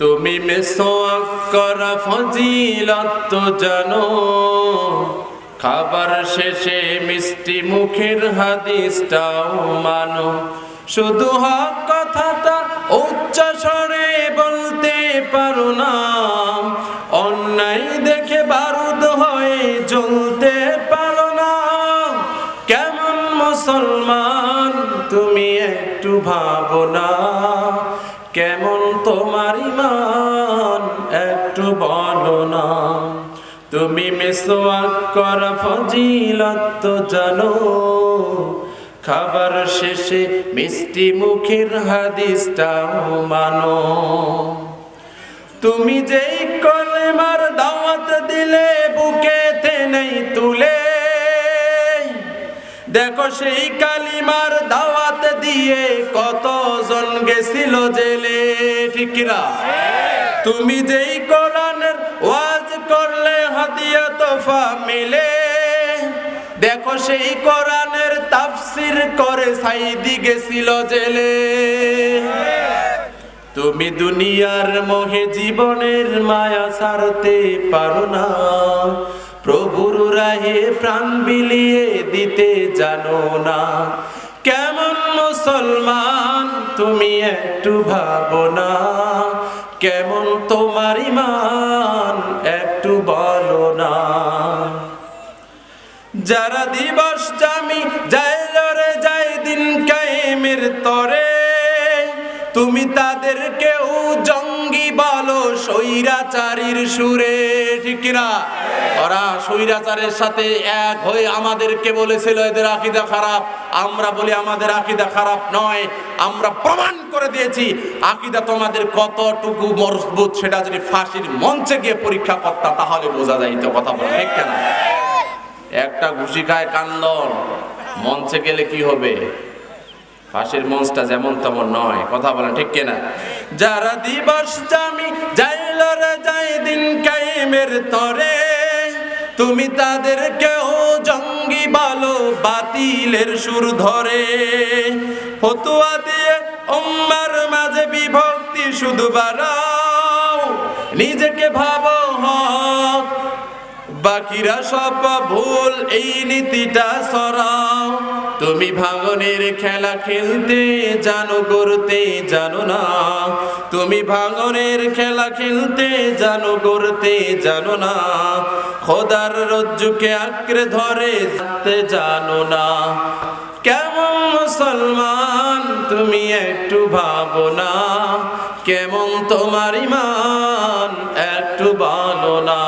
তুমি করা ফজিলত জানো। খাবার শেষে মিষ্টি মুখের হাদিসটাও মানো। শুধু হক কথাটা উচ্চ স্বরে বলতে পারো না। অন্যায় দেখে বারুদ হয়ে জ্বলতে পারো না। কেমন মুসলমান তুমি একটু ভাবো না। কেমন তোমার ইমান একটু বলো না। তুমি মেসোয়াক করা ফজিলত তো জানো। খাবার শেষে মিষ্টি মুখের হাদিসটাও মানো। তুমি যেই কলেমার দাওয়াত দিলে, বুকেতে নেই তুলে দেখো সেই কালিমার দাওয়াত দিয়ে কতজন গেছিল জেলে ঠিকরা তুমি যেই কোরআনের ওয়াজ করলে হাদিয়া তোফা মিলে, দেখো সেই কোরআনের তাফসির করে সাইদি গেছিল জেলে। তুমি দুনিয়ার মোহে জীবনের মায়া সারতে পারো না প্রভুর রাহে প্রাণ বিলিয়ে দিতে জানো না। কেমন মুসলমান তুমি একটু ভাবো না। কেমন তোমার ইমান একটু বলো না। যারা দিবস জামি যায় লড়ে যায় দিন কায়েমের তরে, তুমি তাদের কেউ জঙ্গি বলো, স্বৈরাচারীর সুরে, ঠিক না ওরা স্বৈরাচারের সাথে এক হয়ে আমাদেরকে বলেছিল, এদের আকিদা খারাপ। আমরা বলি আমাদের আকিদা খারাপ নয়। আমরা প্রমাণ করে দিয়েছি, আকিদা তোমাদের কতটুকু মজবুত সেটা যদি ফাঁসির মঞ্চে গিয়ে পরীক্ষা করতাম তাহলে বোঝা কথা বলা, ঠিক কেনা? একটা ঘুষি খায় কান্দন, মঞ্চে গেলে কি হবে? ফাঁসির মঞ্চটা যেমন তেমন নয়, কথা বলেন, ঠিক কিনা? যারা দিবস জামি যাই দিন কাইমের তরে তুমি তাদের কেউ জঙ্গি বলো বাতিলের সুর ধরে। ফতুয়া দিয়ে উম্মার মাঝে বিভক্তি শুধু বাড়াও, নিজেকে ভাবো হক। বাকিরা সব ভুল, এই নীতিটা সরাও। তুমি ভাঙনের খেলা খেলতে জানো করতে জানো না। তুমি ভাঙনের খেলা খেলতে জানো করতে জানো না। খোদার রজ্জুকে আঁকড়ে ধরে যেতে জানো না। কেমন মুসলমান তুমি একটু ভাবো না। কেমন তোমার ইমান একটু বলো না।